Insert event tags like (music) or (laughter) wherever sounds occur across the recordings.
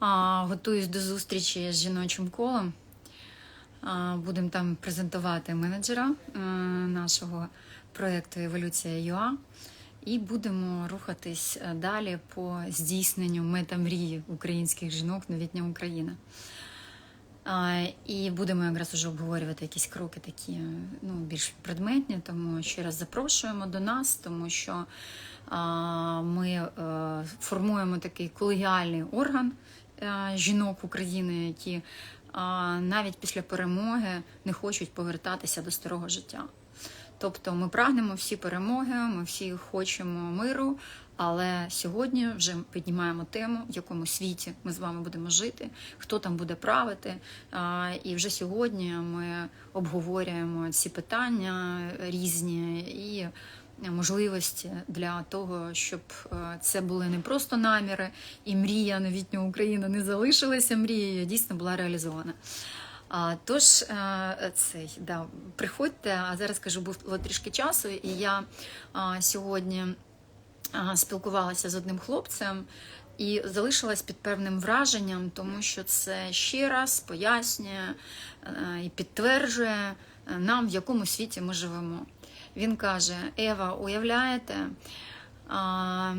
Готуюсь до зустрічі з жіночим колом. Будемо там презентувати менеджера е, нашого проєкту Еволюція ЮА. І будемо рухатись е, далі по здійсненню метамрії українських жінок новітня Україна. І будемо якраз уже обговорювати якісь кроки такі ну, більш предметні, тому ще раз запрошуємо до нас, тому що ми е, формуємо такий колегіальний орган е, жінок України, які навіть після перемоги не хочуть повертатися до старого життя. Тобто ми прагнемо всі перемоги, ми всі хочемо миру, але сьогодні вже піднімаємо тему, в якому світі ми з вами будемо жити, хто там буде правити. І вже сьогодні ми обговорюємо ці питання різні і можливості для того, щоб е, це були не просто наміри, і мрія новітнього України не залишилася мрією, дійсно була реалізована. Тож е, цей да, приходьте, а зараз кажу, було трішки часу, і я сьогодні спілкувалася з одним хлопцем і залишилась під певним враженням, тому що це ще раз пояснює е, і підтверджує нам, в якому світі ми живемо. Він каже: Ева, уявляєте? А,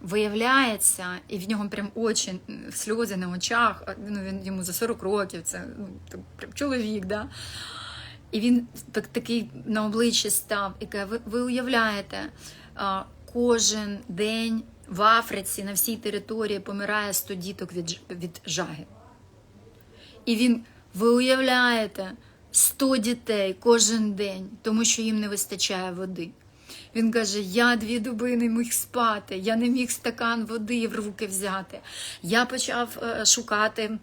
Виявляється, і в нього прям очі, сльози на очах. Ну він йому за 40 років, це ну, прям чоловік, да. І він так такий на обличчі став і каже: ви, ви уявляєте, а, кожен день в Африці на всій території помирає 100 діток від, від жаги. І він, ви уявляєте, 100 дітей кожен день, тому що їм не вистачає води. Він каже: я дві доби не міг спати, я не міг стакан води в руки взяти. Я почав е, шукати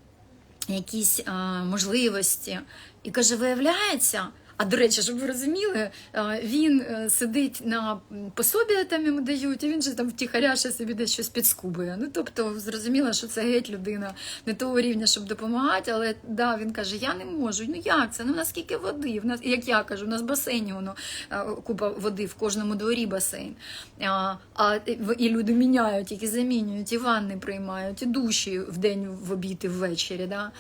якісь можливості. І каже, виявляється. А до речі, щоб ви розуміли, е, він е, сидить на пособі, там йому дають, і він же там втіхаря собі десь щось підскубує. Ну тобто, зрозуміло, що це геть людина не того рівня, щоб допомагати. Але да, він каже: Я не можу. Ну як це? Ну в нас скільки води? В нас, як я кажу, у нас басейні воно е, купа води в кожному дворі басейн. А, а і люди міняють, які замінюють, і ванни приймають, і душі в день в обід і ввечері. Да?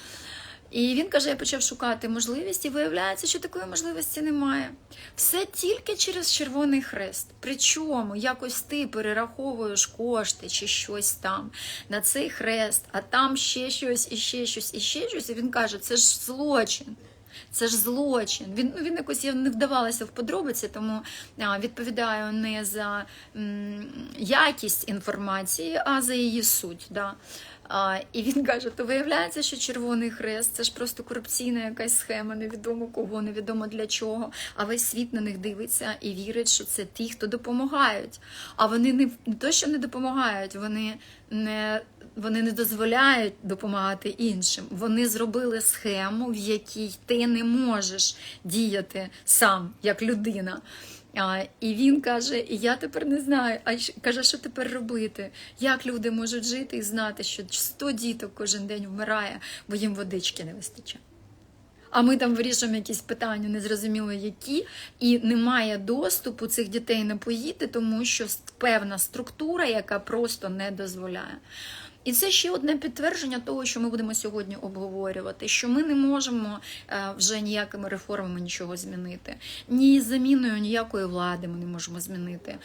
І він каже: я почав шукати можливість, і виявляється, що такої можливості немає. Все тільки через Червоний Хрест. Причому якось ти перераховуєш кошти чи щось там на цей хрест, а там ще щось, і ще щось, і ще щось. І він каже, це ж злочин. Це ж злочин. Він ну, він якось я не вдавалася в подробиці, тому а, відповідаю не за м, якість інформації, а за її суть. Да. А, і він каже: то виявляється, що Червоний Хрест це ж просто корупційна якась схема, невідомо кого, невідомо для чого. А весь світ на них дивиться і вірить, що це ті, хто допомагають. А вони не, не то, що не допомагають, вони не. Вони не дозволяють допомагати іншим. Вони зробили схему, в якій ти не можеш діяти сам як людина. А, і він каже: І я тепер не знаю. А каже, що тепер робити? Як люди можуть жити і знати, що 100 діток кожен день вмирає, бо їм водички не вистачає. А ми там вирішуємо якісь питання, незрозуміло які, і немає доступу цих дітей напоїти, тому що певна структура, яка просто не дозволяє. І це ще одне підтвердження того, що ми будемо сьогодні обговорювати, що ми не можемо е, вже ніякими реформами нічого змінити, ні заміною ніякої влади ми не можемо змінити.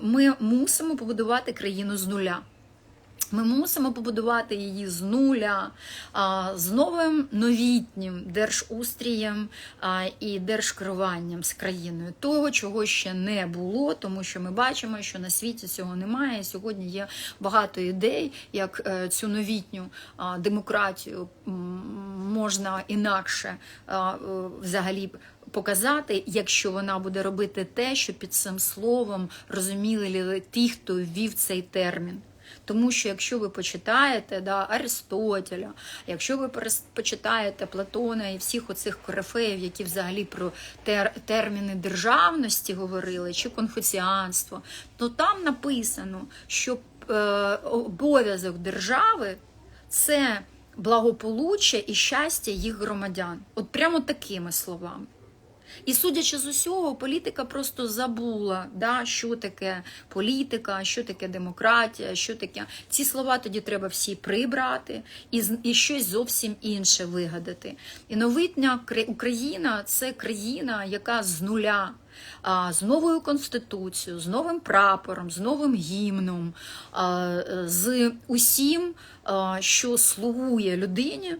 Ми мусимо побудувати країну з нуля. Ми мусимо побудувати її з нуля, з новим новітнім держустрієм і держкеруванням з країною. Того, чого ще не було, тому що ми бачимо, що на світі цього немає. Сьогодні є багато ідей, як е, цю новітню демократію можна інакше е, взагалі показати, якщо вона буде робити те, що під цим словом розуміли ті, хто ввів цей термін. Тому що якщо ви почитаєте да, Аристотеля, якщо ви почитаєте Платона і всіх оцих корифеїв, які взагалі про тер- терміни державності говорили, чи конфуціанство, то там написано, що е, обов'язок держави це благополуччя і щастя їх громадян. От прямо такими словами. І судячи з усього, політика просто забула, да, що таке політика, що таке демократія, що таке. Ці слова тоді треба всі прибрати і, і щось зовсім інше вигадати. І новітня Україна це країна, яка з нуля. З новою конституцією, з новим прапором, з новим гімном, з усім, що слугує людині,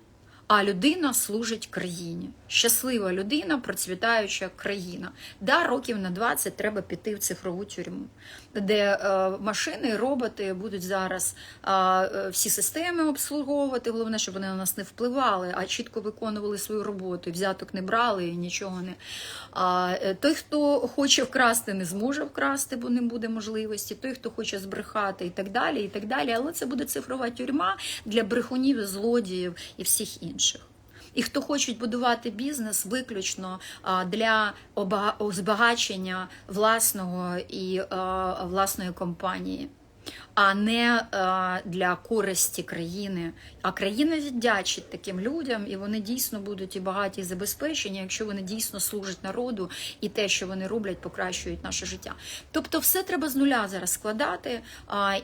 а людина служить країні. Щаслива людина, процвітаюча країна. Да, років на 20 треба піти в цифрову тюрму, де е, машини, роботи будуть зараз е, всі системи обслуговувати. Головне, щоб вони на нас не впливали, а чітко виконували свою роботу, взяток не брали і нічого не. Е, той, хто хоче вкрасти, не зможе вкрасти, бо не буде можливості. Той, хто хоче збрехати, і так далі, і так далі. Але це буде цифрова тюрма для брехунів, злодіїв і всіх інших. І хто хочуть будувати бізнес виключно для збагачення власного і власної компанії, а не а, для користі країни. А країна віддячить таким людям, і вони дійсно будуть і багаті, і забезпечені, якщо вони дійсно служать народу, і те, що вони роблять, покращують наше життя. Тобто, все треба з нуля зараз складати.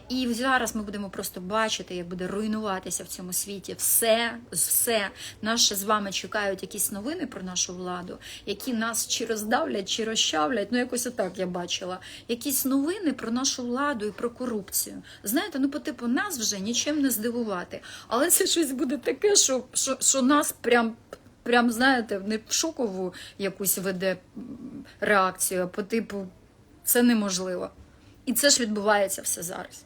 І зараз ми будемо просто бачити, як буде руйнуватися в цьому світі все, все. Нас ще з вами чекають якісь новини про нашу владу, які нас чи роздавлять, чи розчавлять. Ну, якось отак я бачила. Якісь новини про нашу владу і про корупцію. Знаєте, ну по типу нас вже нічим не здивувати. Але це щось буде таке, що, що, що нас прям. Прям знаєте, не в шокову якусь веде реакцію, а по типу це неможливо. І це ж відбувається все зараз.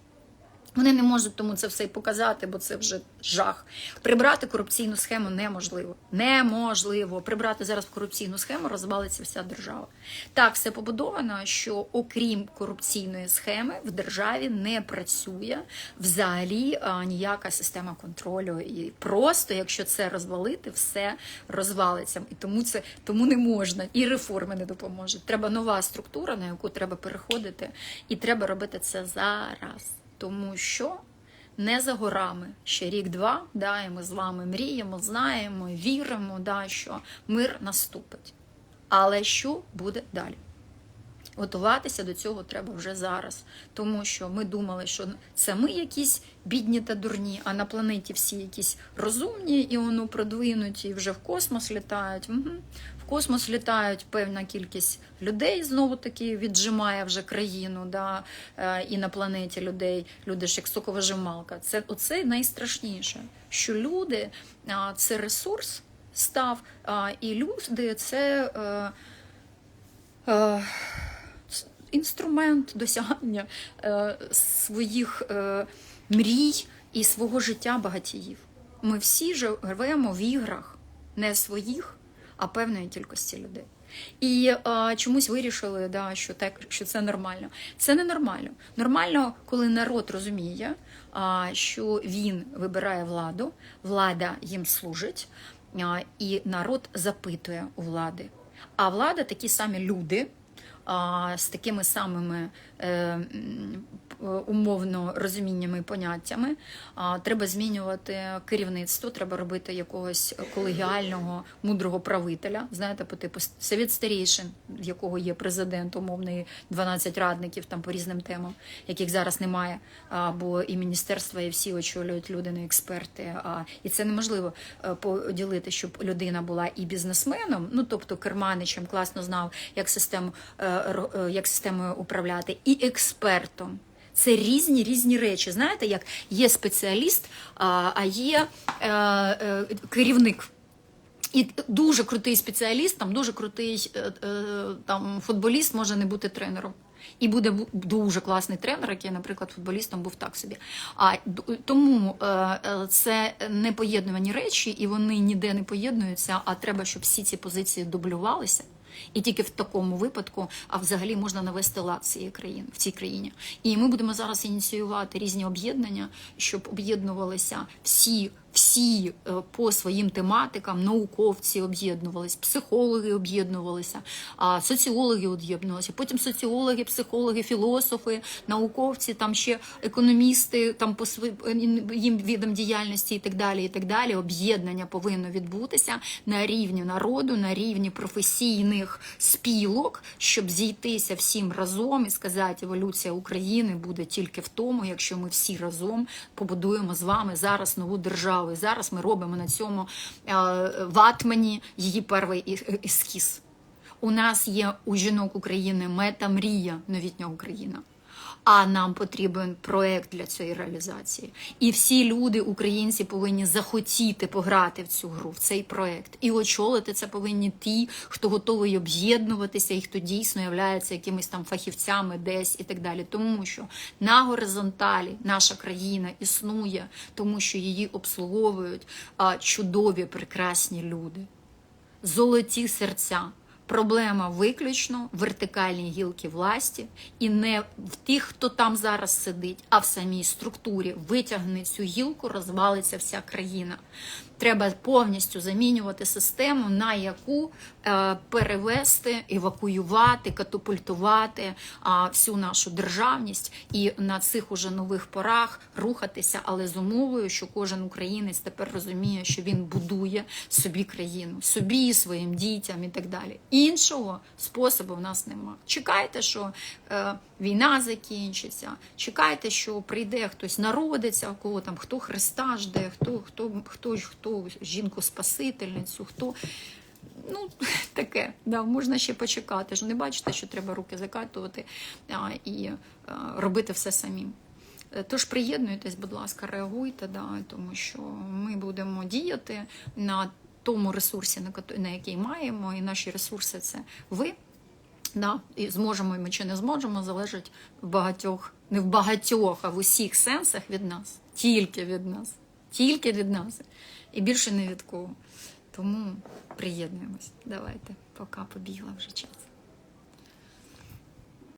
Вони не можуть тому це все й показати, бо це вже жах. Прибрати корупційну схему неможливо. Неможливо. Прибрати зараз корупційну схему, розвалиться вся держава. Так, все побудовано, що окрім корупційної схеми в державі не працює взагалі а, ніяка система контролю. І просто, якщо це розвалити, все розвалиться. І тому це тому не можна. І реформи не допоможуть. Треба нова структура, на яку треба переходити, і треба робити це зараз. Тому що не за горами ще рік-два, да, і ми з вами мріємо, знаємо, віримо, да, що мир наступить. Але що буде далі? Готуватися до цього треба вже зараз, тому що ми думали, що це ми якісь бідні та дурні, а на планеті всі якісь розумні і воно продвинуті, і вже в космос літають. Угу. В космос літають певна кількість людей, знову таки віджимає вже країну, да, е, і на планеті людей. Люди ж як соковижималка. Це оце найстрашніше, що люди це ресурс став, і люди це. Е, е, інструмент досягання е, своїх е, мрій і свого життя багатіїв. Ми всі живемо в іграх не своїх, а певної кількості людей. І е, чомусь вирішили, да, що так, що це нормально. Це не нормально. Нормально, коли народ розуміє, а, що він вибирає владу, влада їм служить, а, і народ запитує у влади. А влада такі самі люди з такими самими е, умовно розуміннями і поняттями. Треба змінювати керівництво, треба робити якогось колегіального мудрого правителя. Знаєте, по типу Совет старішин, в якого є президент, умовний 12 радників там по різним темам, яких зараз немає. Бо і міністерства, і всі очолюють люди, не експерти. І це неможливо е, поділити, щоб людина була і бізнесменом, ну тобто керманичем, класно знав, як систему, е, е, як системою управляти, і експертом. Це різні різні речі. Знаєте, як є спеціаліст, а є е, е, керівник. І дуже крутий спеціаліст, там дуже крутий е, там футболіст може не бути тренером. І буде дуже класний тренер, який, наприклад, футболістом був так собі. А тому це непоєднувані речі, і вони ніде не поєднуються. А треба, щоб всі ці позиції дублювалися. І тільки в такому випадку, а взагалі можна навести лад цієї країни в цій країні. І ми будемо зараз ініціювати різні об'єднання, щоб об'єднувалися всі всі е, по своїм тематикам науковці об'єднувалися, психологи об'єднувалися, соціологи об'єднувалися. Потім соціологи, психологи, філософи, науковці, там ще економісти, там по їм відом діяльності і так далі. І так далі. Об'єднання повинно відбутися на рівні народу, на рівні професійних спілок, щоб зійтися всім разом і сказати, еволюція України буде тільки в тому, якщо ми всі разом побудуємо з вами зараз нову державу. І зараз ми робимо на цьому е, ватмані її перший ескіз. У нас є у жінок України мета мрія новітня Україна. А нам потрібен проект для цієї реалізації. І всі люди, українці, повинні захотіти пограти в цю гру, в цей проект. І очолити це повинні ті, хто готовий об'єднуватися і хто дійсно є якимись там фахівцями десь і так далі. Тому що на горизонталі наша країна існує, тому що її обслуговують чудові, прекрасні люди золоті серця. Проблема виключно в вертикальній гілки власті і не в тих, хто там зараз сидить, а в самій структурі. Витягне цю гілку, розвалиться вся країна. Треба повністю замінювати систему, на яку е, перевести, евакуювати, катапультувати всю нашу державність і на цих уже нових порах рухатися, але з умовою, що кожен українець тепер розуміє, що він будує собі країну, собі, своїм дітям і так далі. Іншого способу в нас нема. Чекайте, що е, війна закінчиться. Чекайте, що прийде хтось народиться, кого там хто Христа жде, хто хто хто, хто жінку спасительницю, хто. Ну, (laughs) таке, да, можна ще почекати. Ж не бачите, що треба руки закатувати а, і а, робити все самим. Е, Тож приєднуйтесь, будь ласка, реагуйте, да, тому що ми будемо діяти на тому ресурсі, на на який маємо, і наші ресурси це ви. Да, і зможемо ми чи не зможемо, залежить в багатьох, не в багатьох, а в усіх сенсах від нас. Тільки від нас. Тільки від нас. І більше не від кого. Тому приєднуємось. Давайте, пока побігла вже час.